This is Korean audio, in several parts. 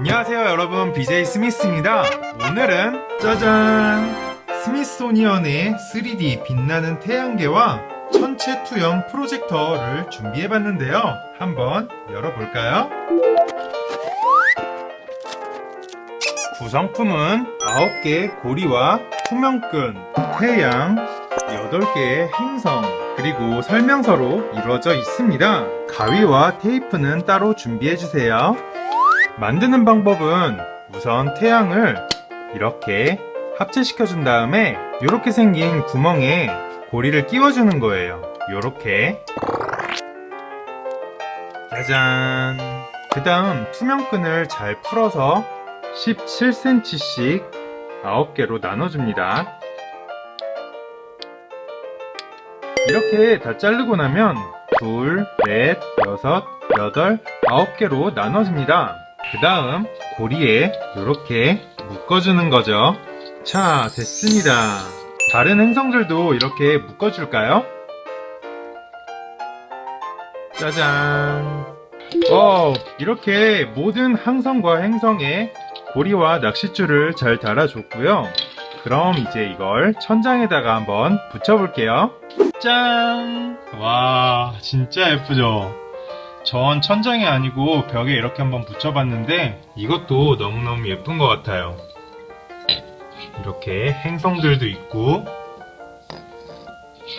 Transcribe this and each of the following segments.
안녕하세요 여러분 BJ 스미스입니다 오늘은 짜잔 스미소니언의 3D 빛나는 태양계와 천체 투영 프로젝터를 준비해봤는데요 한번 열어볼까요? 구성품은 9개의 고리와 투명끈, 태양, 8개의 행성, 그리고 설명서로 이루어져 있습니다. 가위와 테이프는 따로 준비해주세요. 만드는 방법은 우선 태양을 이렇게 합체시켜 준 다음에 이렇게 생긴 구멍에 고리를 끼워주는 거예요. 이렇게. 짜잔. 그 다음 투명끈을 잘 풀어서 17cm씩 9개로 나눠줍니다. 이렇게 다 자르고 나면 둘, 넷, 여섯, 여덟, 아홉 개로 나눠집니다. 그 다음 고리에 이렇게 묶어주는 거죠. 자, 됐습니다. 다른 행성들도 이렇게 묶어줄까요? 짜잔. 어, 이렇게 모든 항성과 행성에 고리와 낚싯줄을 잘 달아줬고요. 그럼 이제 이걸 천장에다가 한번 붙여볼게요. 짠! 와, 진짜 예쁘죠? 전 천장이 아니고 벽에 이렇게 한번 붙여봤는데 이것도 너무너무 예쁜 것 같아요. 이렇게 행성들도 있고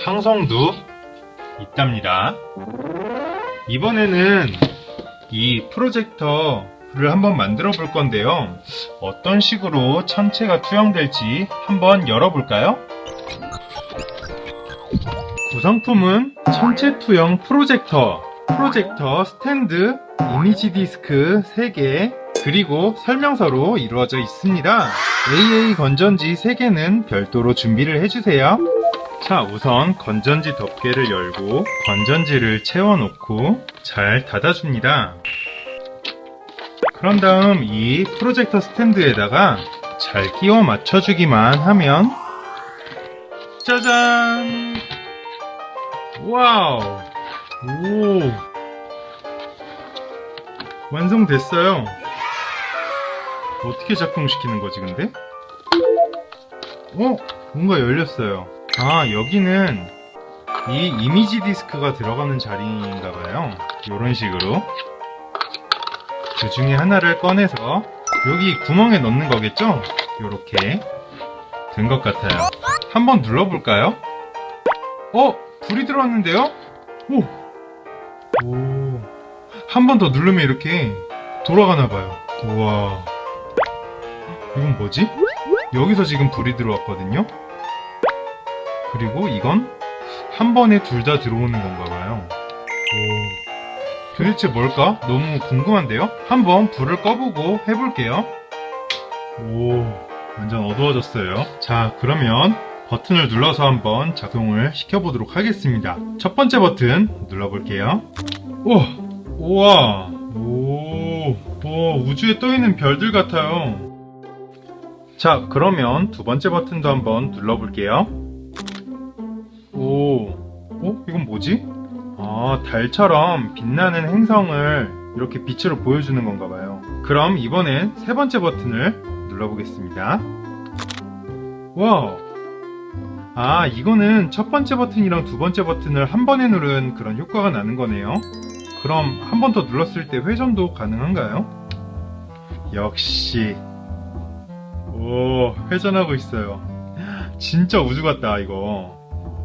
항성도 있답니다. 이번에는 이 프로젝터를 한번 만들어 볼 건데요. 어떤 식으로 천체가 투영될지 한번 열어볼까요? 구성품은 천체 투영 프로젝터, 프로젝터 스탠드, 이미지 디스크 3개, 그리고 설명서로 이루어져 있습니다. AA 건전지 3개는 별도로 준비를 해주세요. 자, 우선 건전지 덮개를 열고 건전지를 채워놓고 잘 닫아줍니다. 그런 다음 이 프로젝터 스탠드에다가 잘 끼워 맞춰주기만 하면 짜잔! 와우! 오! 완성됐어요. 어떻게 작동시키는 거지, 근데? 어? 뭔가 열렸어요. 아, 여기는 이 이미지 디스크가 들어가는 자리인가 봐요. 이런 식으로. 그 중에 하나를 꺼내서 여기 구멍에 넣는 거겠죠? 요렇게 된 것 같아요. 한번 눌러볼까요? 어? 불이 들어왔는데요? 오! 오. 한 번 더 누르면 이렇게 돌아가나 봐요. 우와. 이건 뭐지? 여기서 지금 불이 들어왔거든요? 그리고 이건 한 번에 둘 다 들어오는 건가 봐요. 오. 도대체 뭘까? 너무 궁금한데요? 한번 불을 꺼보고 해볼게요. 오, 완전 어두워졌어요. 자, 그러면 버튼을 눌러서 한번 작동을 시켜보도록 하겠습니다. 첫 번째 버튼 눌러볼게요. 우와, 우와, 오, 오, 우주에 떠있는 별들 같아요. 자, 그러면 두 번째 버튼도 한번 눌러볼게요. 오, 어? 이건 뭐지? 아, 달처럼 빛나는 행성을 이렇게 빛으로 보여주는 건가 봐요. 그럼 이번엔 세 번째 버튼을 눌러보겠습니다. 와우. 아, 이거는 첫 번째 버튼이랑 두 번째 버튼을 한 번에 누른 그런 효과가 나는 거네요. 그럼 한 번 더 눌렀을 때 회전도 가능한가요? 역시. 오, 회전하고 있어요. 진짜 우주 같다, 이거.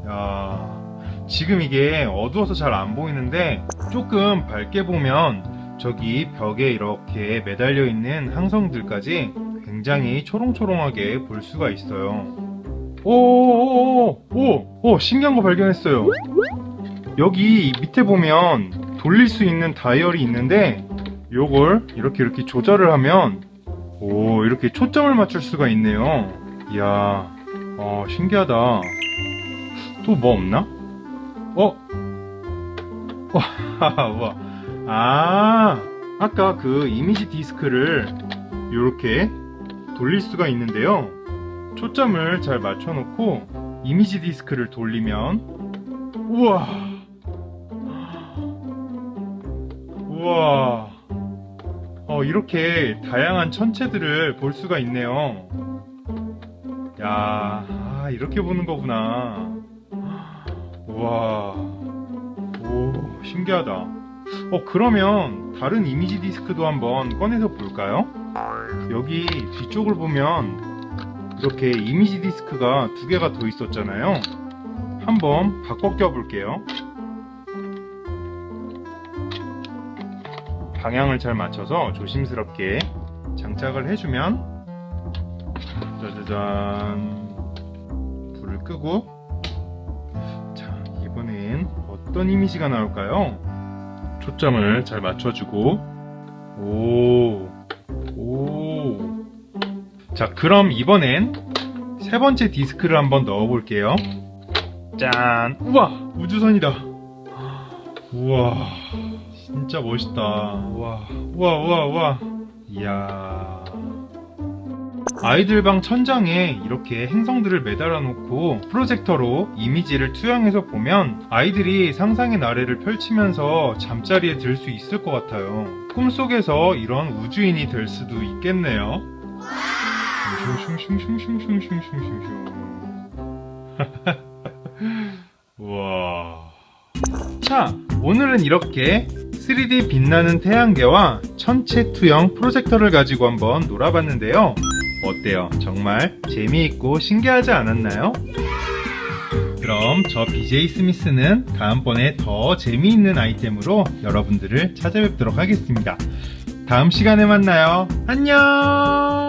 야. 지금 이게 어두워서 잘 안 보이는데 조금 밝게 보면 저기 벽에 이렇게 매달려 있는 항성들까지 굉장히 초롱초롱하게 볼 수가 있어요. 오오오오 오, 오, 신기한 거 발견했어요. 여기 밑에 보면 돌릴 수 있는 다이얼이 있는데 요걸 이렇게 이렇게 조절을 하면 오 이렇게 초점을 맞출 수가 있네요. 이야, 어 신기하다. 또 뭐 없나? 어? 와, 와. 아, 아까 그 이미지 디스크를 이렇게 돌릴 수가 있는데요. 초점을 잘 맞춰놓고 이미지 디스크를 돌리면, 우와. 우와. 어, 어, 이렇게 다양한 천체들을 볼 수가 있네요. 야, 아, 이렇게 보는 거구나. 우와, 오, 신기하다. 어, 그러면 다른 이미지 디스크도 한번 꺼내서 볼까요? 여기 뒤쪽을 보면 이렇게 이미지 디스크가 두 개가 더 있었잖아요. 한번 바꿔 껴 볼게요. 방향을 잘 맞춰서 조심스럽게 장착을 해주면 짜자잔 불을 끄고 자 이번엔 어떤 이미지가 나올까요? 초점을 잘 맞춰주고 오 오. 자, 그럼 이번엔 세 번째 디스크를 한번 넣어 볼게요. 짠! 우와! 우주선이다! 우와, 진짜 멋있다. 우와, 우와, 우와, 우와. 이야. 아이들 방 천장에 이렇게 행성들을 매달아 놓고 프로젝터로 이미지를 투영해서 보면 아이들이 상상의 나래를 펼치면서 잠자리에 들 수 있을 것 같아요. 꿈속에서 이런 우주인이 될 수도 있겠네요. 우와. 자, 오늘은 이렇게 3D 빛나는 태양계와 천체 투영 프로젝터를 가지고 한번 놀아봤는데요. 어때요? 정말 재미있고 신기하지 않았나요? 그럼 저 BJ 스미스는 다음번에 더 재미있는 아이템으로 여러분들을 찾아뵙도록 하겠습니다. 다음 시간에 만나요. 안녕!